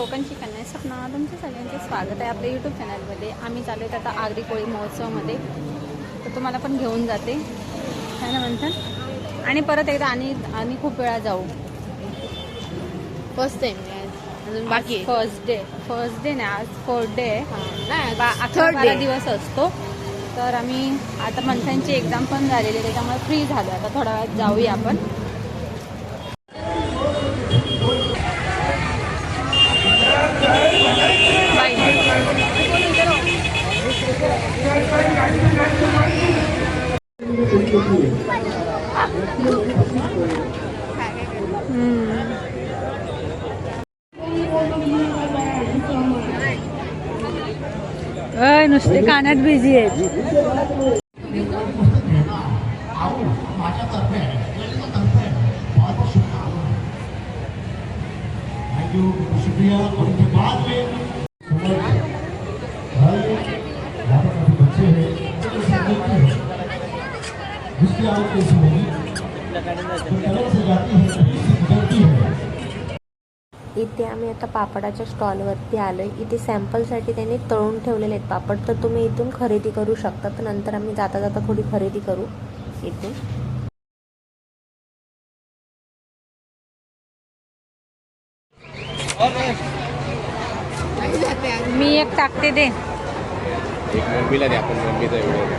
कोकणची कन्या सपना तुमच्या सगळ्यांचे स्वागत आहे आपल्या यूट्यूब चॅनलमध्ये आम्ही चालू आहेत आता आगरी कोळी महोत्सवामध्ये. तर तुम्हाला पण घेऊन जाते. काय ना म्हणतात आणि परत एकदा आणि आणि खूप वेळा जाऊ. फर्स्ट टाइम अजून बाकी फर्स्ट डे फर्स्ट डे नाही आज फोर्थ डे अकरा थर्ड बारा डे दिवस असतो. तर आम्ही आता मंथनची एक्झाम पण झालेली त्याच्यामुळे फ्री झालो आता थोड्या वेळात जाऊया आपण. नुसते कानात बिझी आहेत. थैंक यू शुक्रिया जिसकी आवक कैसी होगी से जाती है गुजरती है। इथे आम्ही आता पापडाच्या स्टॉलवरती आलो आहे इथे सॅम्पलसाठी त्यांनी तळून ठेवलेले आहेत पापड. तर तुम्ही इथून खरेदी करू शकता. तर नंतर आम्ही जाता जाता थोडी खरेदी करू इथून. मी एक टाकते दे. एक मम्मीला द्या आपण मम्मीचा व्हिडिओ द्या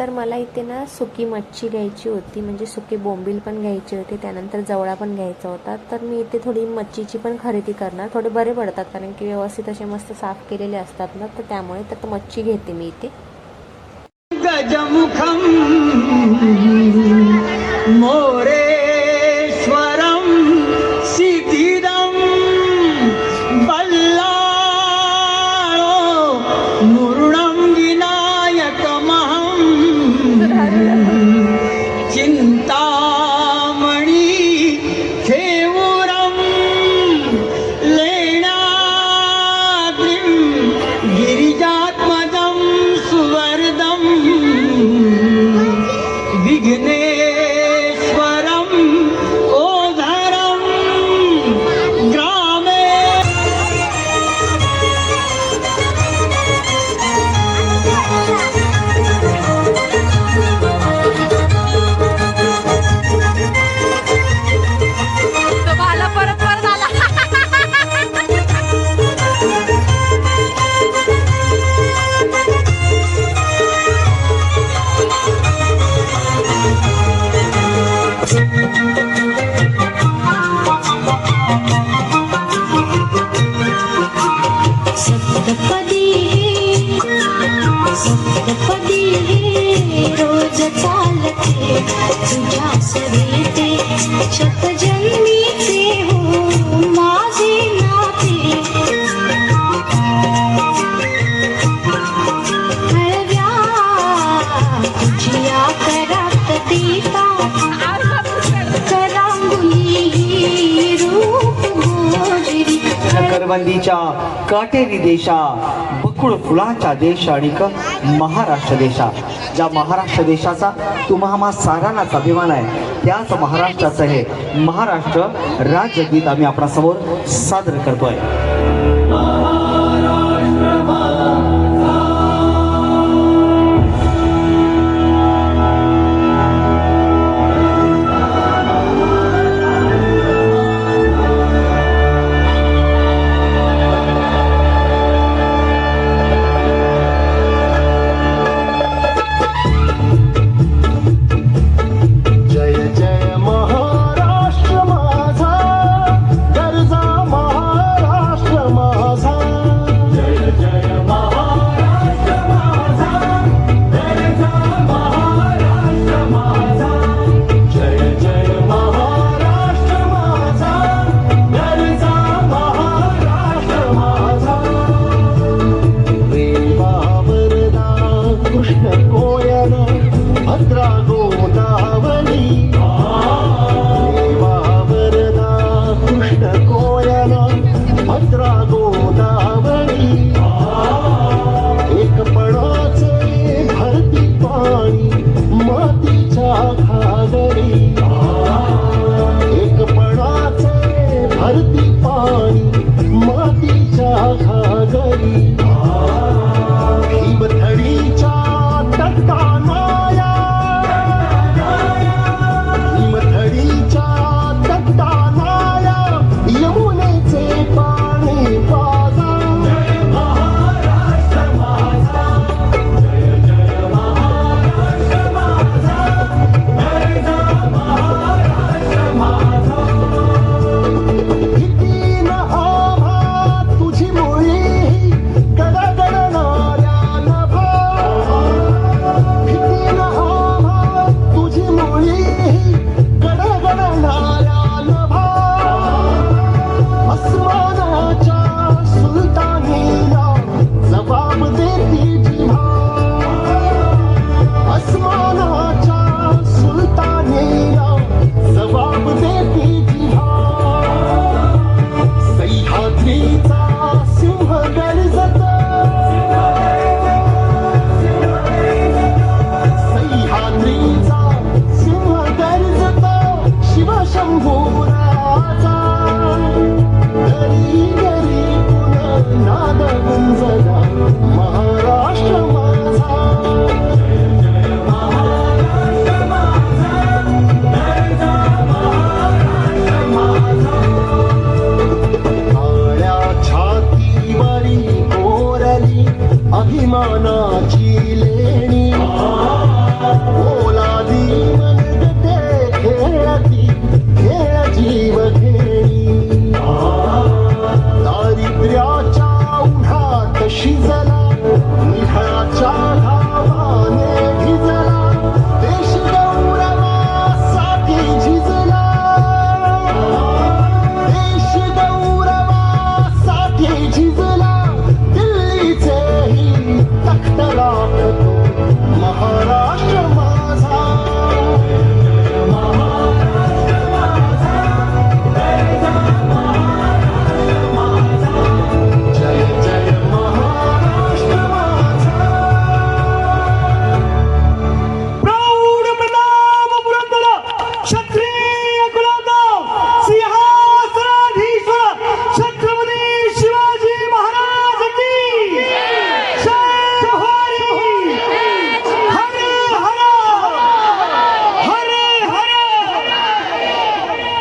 तर मला इथे ना सुकी मच्छी घ्यायची होती म्हणजे सुकी बोंबील पण घ्यायची होती त्यानंतर जवळा पण घ्यायचा होता. तर मी इथे थोडी मच्छीची पण खरेदी करणार. थोडे बरे पडतात कारण की व्यवस्थित असे मस्त साफ केलेले असतात ना तर त्यामुळे तर मच्छी घेते मी इथे. गजमुखम मोरे सप्तपदी रोज चालते. तुझ्या सवेते शतजन्मीचे हो माझे नाते. हळव्या तुझिया करात देता करबंदीच्या काटेरी देशा बकुळ फुलाच्या देश आणि क महाराष्ट्र देशा. ज्या महाराष्ट्र देशाचा तुम्हा सारांनाच अभिमान आहे त्याच महाराष्ट्राचं हे महाराष्ट्र राज्यगीत आम्ही आपणासमोर सादर करतोय.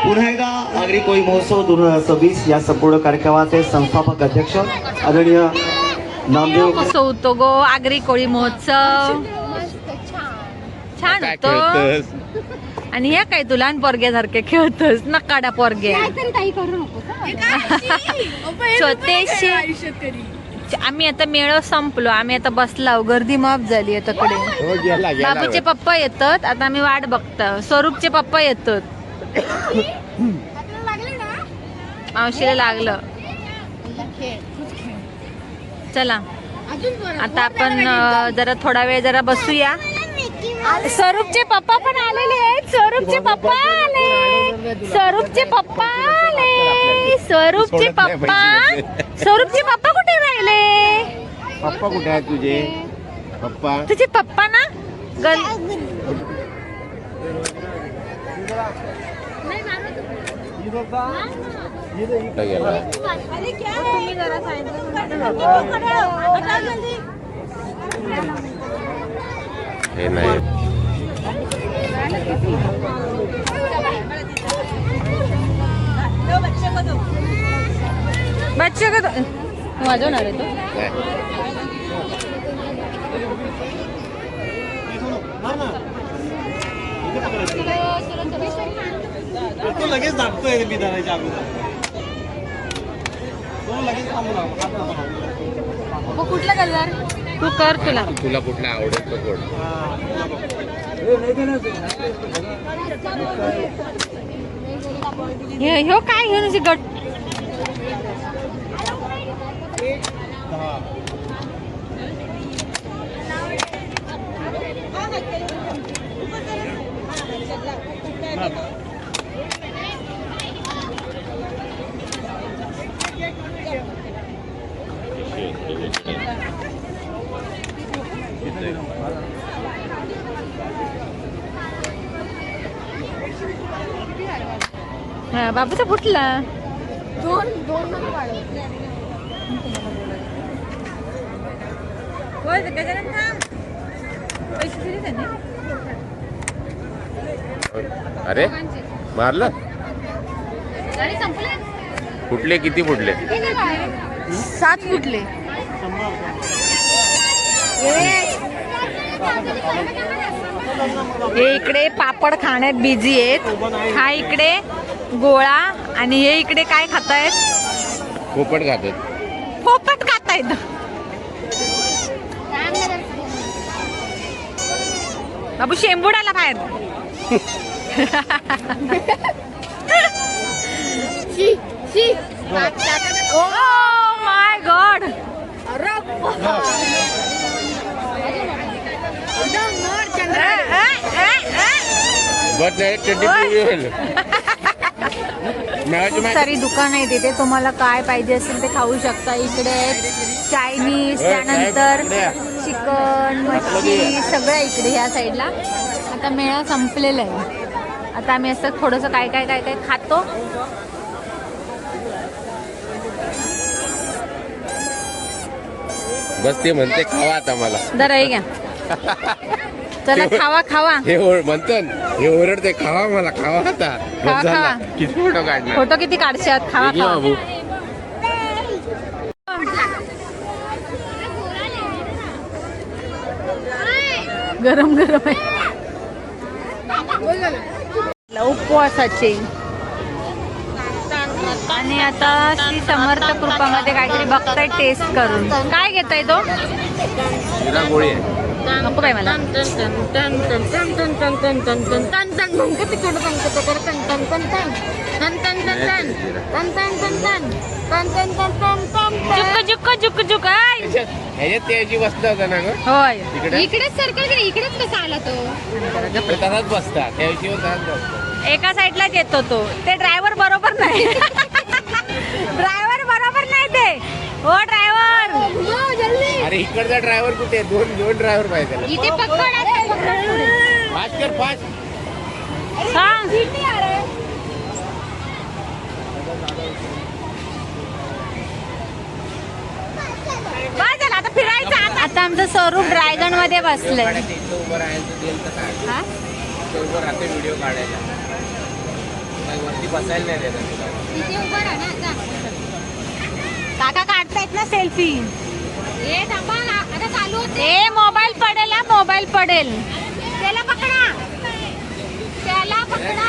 पुन्हा एकदा आगरी कोळी महोत्सव दोन हजार सव्वीस या संपूर्ण कार्यक्रमाचे संस्थापक अध्यक्ष आदरणीय नामदेव मस्त होतो गो आगरी कोळी महोत्सव. छान होतो. आणि हे काय तू लहान पोरग्यासारखे खेळतोस? नकाडा पोरगे. छोटेशे आम्ही आता मेळ संपलो. आम्ही आता बसलाव. गर्दी माफ झाली आता कडे हो बाबूचे पप्पा येतात. आता आम्ही वाट बघता. स्वरूपचे पप्पा येतात. मावशीला लागलं. चला. आता आपण जरा थोडा वेळ जरा बसूया. स्वरूपचे पप्पा पण आलेले आहेत. स्वरूपचे पप्पा आले. स्वरूपचे पप्पा आले. स्वरूपचे पप्पा. स्वरूपचे पप्पा कुठे राहिले? पप्पा कुठे आहेत तुझे? पप्पा. तुझे पप्पा ना? गल कुठं गेला हे नाही बच्चे का तो वाजवणार आहे तो. तो लगेच दाखतोय विधानाच्या अगोदर. तो लगेच थांबू लागला कुठला कलर? तू कर तुला. तुला कुठला आवडेल तो कोण हे ह्यो काय? ह्यो नुसती गट हा, बाबूचा फुटला. दोन दोन होय गजानन थांब. पैसे दिले त्यांनी. अरे मारलं? गाडी संपले? फुटले किती फुटले? सात फुटले. हे इकडे पापड खाण्यात बिझी आहेत. हा इकडे गोळा आणि हे इकडे काय खातायत पोपट खातात. पोपट खातायत. बाबू शेंबुडाला बाहेर. शी शी. Oh my God. बट नाही माहिती सारी दुकान आहे तिथे तुम्हाला काय पाहिजे असेल ते खाऊ शकता. इकडे चायनीज त्यानंतर. चिकन मच्छी सगळं इकडे ह्या साईडला. आता मेळा संपलेला आहे. आता आम्ही असं थोडंसं काय काय काय काय खातो. बस ते म्हणते खावा आता मला. दर आहे घ्या. चला खावा खावा. हे ओर म्हणतो ना, हे ओरडते खावा मला खावा आता. बस खावा, झाला. खावा. किती फोटो काढणार? फोटो किती काढशात? खावा खावा. बाबू गरम गरम आहे. उपवासाचे. आणि आता श्री समर्थ कृपामध्ये काहीतरी बघताय टेस्ट करून. काय घेताय तो? गोळी आहे. नको बाई मला जुक जुक जुक जुक आय. ह्याच्यात त्याची बसता होता ना ग होय तिकडे इकडेच सर्कल गेले इकडेच कसा आला तो ते तसाच बसता त्या तसाच बसता एका साईडलाच येतो तो ते ड्रायव्हर बरोबर नाही ड्रायव्हर बरोबर नाही ते हो ड्रायव्हर अरे इकडचा ड्रायव्हर कुठे आहे? दोन दोन ड्रायव्हर पाहिजे त्याला. इथे पकड फास्ट कर फास्ट सांग बस झालं, आता फिरायचं आता. आता आमचं स्वरूप ड्रॅगनमध्ये बसलंय इथं उभं राहायचं तेल तर काय हा? इथं उभं राहते व्हिडिओ काढायला काही वरती बसायला नाही देत तुला तिथे उभं राहा ना जा. काका काढतायत ना सेल्फी ए मोबाईल पडेल हा मोबाईल पडेल. त्याला पकडा. त्याला पकडा.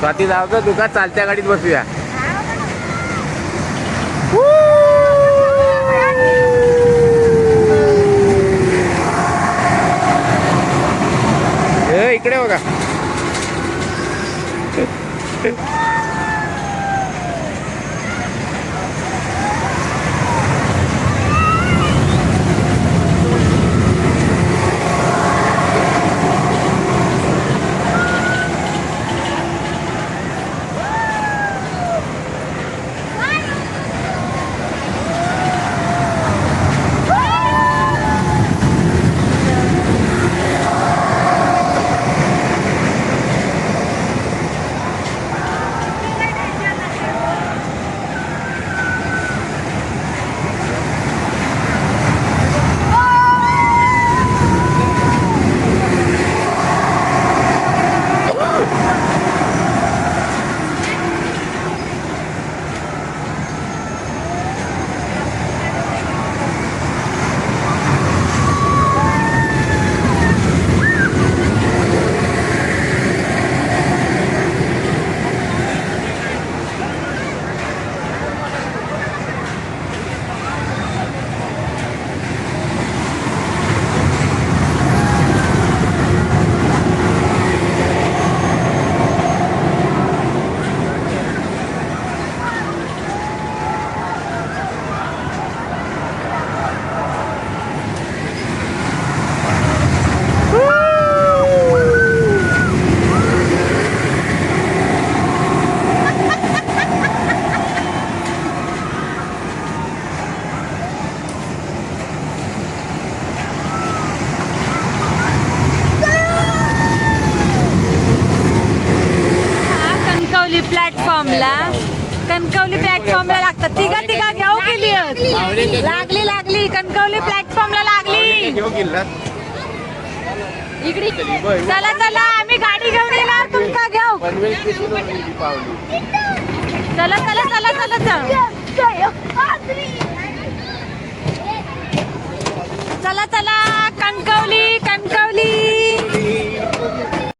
स्वाती जाऊ तुका चालत्या गाडीत बसूया? इकडे बघा. कणकवली प्लॅटफॉर्मला लागतात. तिघा तिघा घेऊ गेली लागली लागली. कणकवली प्लॅटफॉर्मला लागली. चला चला. आम्ही गाडी घेऊन येणार. तुमका घेऊ. चला चला चला चला. चला चला. कणकवली कणकवली.